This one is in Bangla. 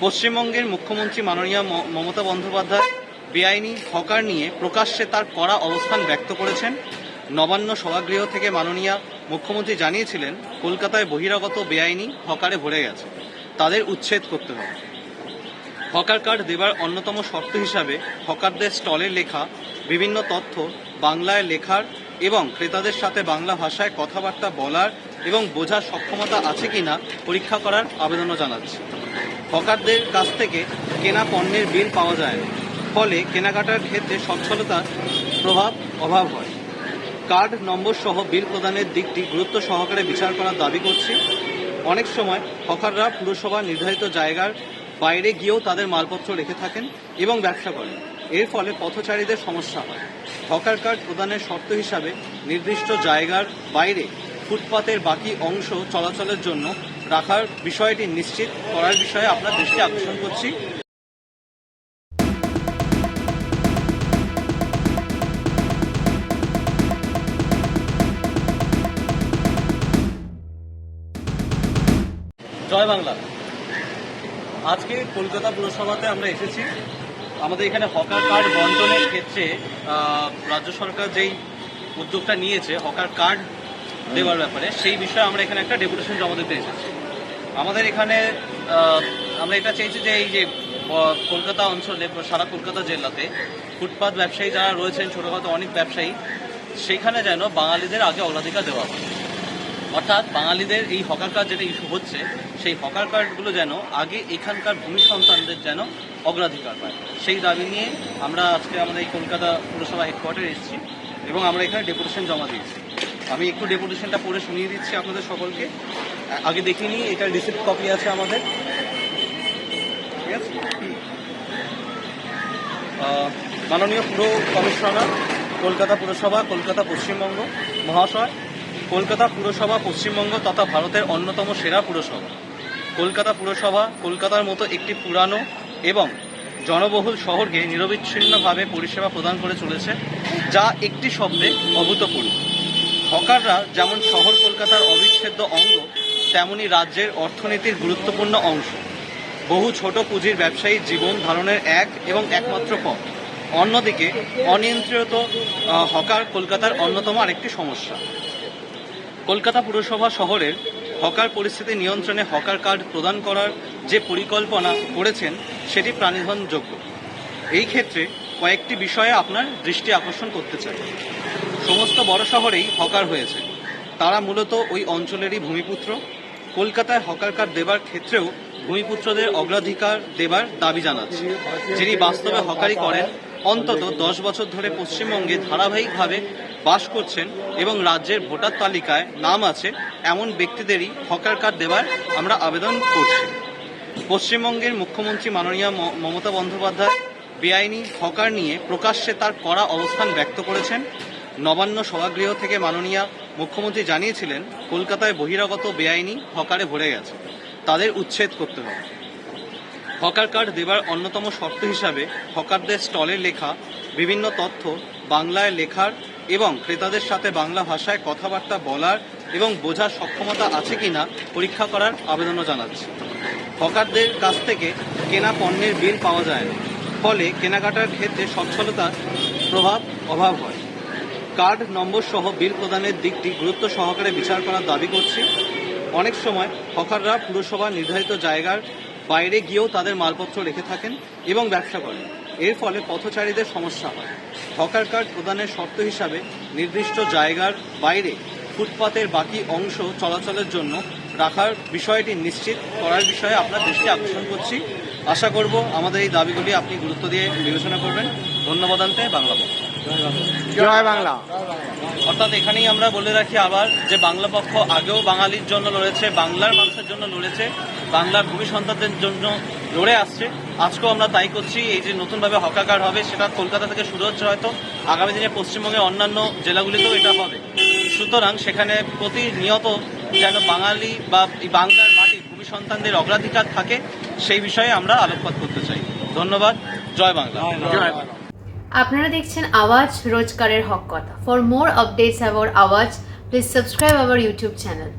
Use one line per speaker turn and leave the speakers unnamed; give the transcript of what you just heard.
পশ্চিমবঙ্গের মুখ্যমন্ত্রী মাননীয় মমতা বন্দ্যোপাধ্যায় বেআইনি হকার নিয়ে প্রকাশ্যে তার কড়া অবস্থান ব্যক্ত করেছেন। নবান্ন সভাগৃহ থেকে মাননীয় মুখ্যমন্ত্রী জানিয়েছিলেন, কলকাতায় বহিরাগত বেআইনি হকারে ভরে গেছে। তাদের উচ্ছেদ করতে হবে। হকার কার্ড দেবার অন্যতম শর্ত হিসাবে হকারদের স্টলে লেখা বিভিন্ন তথ্য বাংলায় লেখার এবং ক্রেতাদের সাথে বাংলা ভাষায় কথাবার্তা বলার এবং বোঝার সক্ষমতা আছে কিনা পরীক্ষা করার আবেদনও জানাচ্ছে। হকারদের কাছ থেকে কেনা পণ্যের বিল পাওয়া যায় না ফলে কেনাকাটার ক্ষেত্রে সচ্ছলতার প্রভাব, অভাব হয়। কার্ড নম্বর সহ বিল প্রদানের দিকটি গুরুত্ব সহকারে বিচার করার দাবি করছি। অনেক সময় হকাররা পুরসভা নির্ধারিত জায়গার বাইরে গিয়েও তাদের মালপত্র রেখে থাকেন এবং ব্যবসা করেন। এর ফলে পথচারীদের সমস্যা হয়। হকার কার্ড প্রদানের শর্ত হিসাবে নির্দিষ্ট জায়গার বাইরে ফুটপাতের বাকি অংশ চলাচলের জন্য রাখার বিষয়টি নিশ্চিত করার বিষয়ে আপনার দৃষ্টি আকর্ষণ করছি। জয় বাংলা। আজকে কলকাতা পুরসভাতে আমরা এসেছি। আমাদের এখানে হকার কার্ড বন্টনের ক্ষেত্রে রাজ্য সরকার যেই উদ্যোগটা নিয়েছে, হকার কার্ড দেওয়ার ব্যাপারে, সেই বিষয়ে আমরা এখানে একটা ডেপুটেশন জমা দিতে এসেছি। আমাদের এখানে আমরা এটা চেয়েছি যে এই যে কলকাতা অঞ্চলে, সারা কলকাতা জেলাতে ফুটপাত ব্যবসায়ী যারা রয়েছেন, ছোটোখাটো অনেক ব্যবসায়ী, সেখানে যেন বাঙালিদের আগে অগ্রাধিকার দেওয়া হয়। অর্থাৎ বাঙালিদের এই হকার কার্ড যেটা ইস্যু হচ্ছে, সেই হকার কার্ডগুলো যেন আগে এখানকার ভূমি সন্তানদের যেন অগ্রাধিকার পায়। সেই দাবি নিয়ে আমরা আজকে আমাদের এই কলকাতা পুরসভা হেডকোয়ার্টারে এসেছি এবং আমরা এখানে ডেপুটেশন জমা দিয়েছি। আমি একটু ডেপুটেশনটা পড়ে শুনিয়ে দিচ্ছি আপনাদের সকলকে। আগে দেখিনি এটার রিসিপ্ট কপি আছে আমাদের। মাননীয় পুর কমিশনার, কলকাতা পুরসভা, কলকাতা পশ্চিমবঙ্গ মহাশয়, কলকাতা পুরসভা, পশ্চিমবঙ্গ তথা ভারতের অন্যতম সেরা পুরসভা। কলকাতা পুরসভা, কলকাতার মতো একটি পুরানো এবং জনবহুল শহরকে নিরবিচ্ছিন্নভাবে পরিষেবা প্রদান করে চলেছে, যা একটি শব্দে অভূতপূর্ব। হকাররা যেমন শহর কলকাতার অবিচ্ছেদ্য অঙ্গ, তেমনি রাজ্যের অর্থনীতির গুরুত্বপূর্ণ অংশ। বহু ছোট পুঁজির ব্যবসায়ী জীবন ধারণের এক এবং একমাত্র পথ। অন্যদিকে, অনিয়ন্ত্রিত হকার কলকাতার অন্যতম আরেকটি সমস্যা। কলকাতা পুরসভা শহরের হকার পরিস্থিতি নিয়ন্ত্রণে হকার কার্ড প্রদান করার যে পরিকল্পনা করেছেন, সেটি প্রাণীধনযোগ্য। এই ক্ষেত্রে কয়েকটি বিষয়ে আপনার দৃষ্টি আকর্ষণ করতে চাই। সমস্ত বড় শহরেই হকার হয়েছে। তারা মূলত ওই অঞ্চলেরই ভূমিপুত্র। কলকাতায় হকার কার্ড দেবার ক্ষেত্রেও ভূমিপুত্রদের অগ্রাধিকার দেবার দাবি জানাচ্ছে। যিনি বাস্তবে হকারি করেন, অন্তত দশ বছর ধরে পশ্চিমবঙ্গে ধারাবাহিকভাবে বাস করছেন এবং রাজ্যের ভোটার তালিকায় নাম আছে, এমন ব্যক্তিদেরই হকার কার্ড দেবার আমরা আবেদন করছি। পশ্চিমবঙ্গের মুখ্যমন্ত্রী মাননীয় মমতা বন্দ্যোপাধ্যায় বেআইনি হকার নিয়ে প্রকাশ্যে তার কড়া অবস্থান ব্যক্ত করেছেন। নবান্ন সভাগৃহ থেকে মাননীয় মুখ্যমন্ত্রী জানিয়েছিলেন, কলকাতায় বহিরাগত বেআইনি হকারে ভরে গেছে। তাদের উচ্ছেদ করতে হবে। হকার কার্ড দেবার অন্যতম শর্ত হিসাবে হকারদের স্টলে লেখা, বিভিন্ন তথ্য বাংলায় লেখার এবং ক্রেতাদের সাথে বাংলা ভাষায় কথাবার্তা বলার এবং বোঝার সক্ষমতা আছে কিনা পরীক্ষা করার আবেদনও জানাচ্ছে। হকারদের কাছ থেকে কেনা পণ্যের বিল পাওয়া যায় না। ফলে কেনাকাটার ক্ষেত্রে সচ্ছলতার প্রভাব, অভাব হয়। কার্ড নম্বর সহ বিল প্রদানের দিকটি গুরুত্ব সহকারে বিচার করার দাবি করছি। অনেক সময় হকাররা পুরসভা নির্ধারিত জায়গার বাইরে গিয়েও তাদের মালপত্র রেখে থাকেন এবং ব্যবসা করেন। এর ফলে পথচারীদের সমস্যা হয়। হকার কার্ড প্রদানের শর্ত হিসাবে নির্দিষ্ট জায়গার বাইরে ফুটপাতের বাকি অংশ চলাচলের জন্য রাখার বিষয়টি নিশ্চিত করার বিষয়ে আপনার দৃষ্টি আকর্ষণ করছি। আশা করব আমাদের এই দাবিগুলি আপনি গুরুত্ব দিয়ে বিবেচনা করবেন। ধন্যবাদ আনতে বাংলা পক্ষ।
জয় বাংলা।
অর্থাৎ এখানেই আমরা বলে রাখি আবার যে বাংলা পক্ষ আগেও বাঙালির জন্য লড়েছে বাংলার মানুষের জন্য লড়েছে বাংলার ভূমি সন্তানদের জন্য লড়ে আসছে। আজকেও আমরা তাই করছি এই যে নতুনভাবে হকাকার হবে সেটা কলকাতা থেকে শুরু হচ্ছে হয়তো আগামী দিনে পশ্চিমবঙ্গের অন্যান্য জেলাগুলিতেও এটা হবে। সুতরাং সেখানে প্রতিনিয়ত যেন বাঙালি বা এই বাংলার মাটির ভূমি সন্তানদের অগ্রাধিকার থাকে সেই বিষয়ে আমরা আলোকপাত করতে চাই। ধন্যবাদ। জয় বাংলা।
জয় বাংলা।
আপনারা দেখছেন আওয়াজ রোজকারের হক কথা। For more updates about Awaaz please subscribe our YouTube channel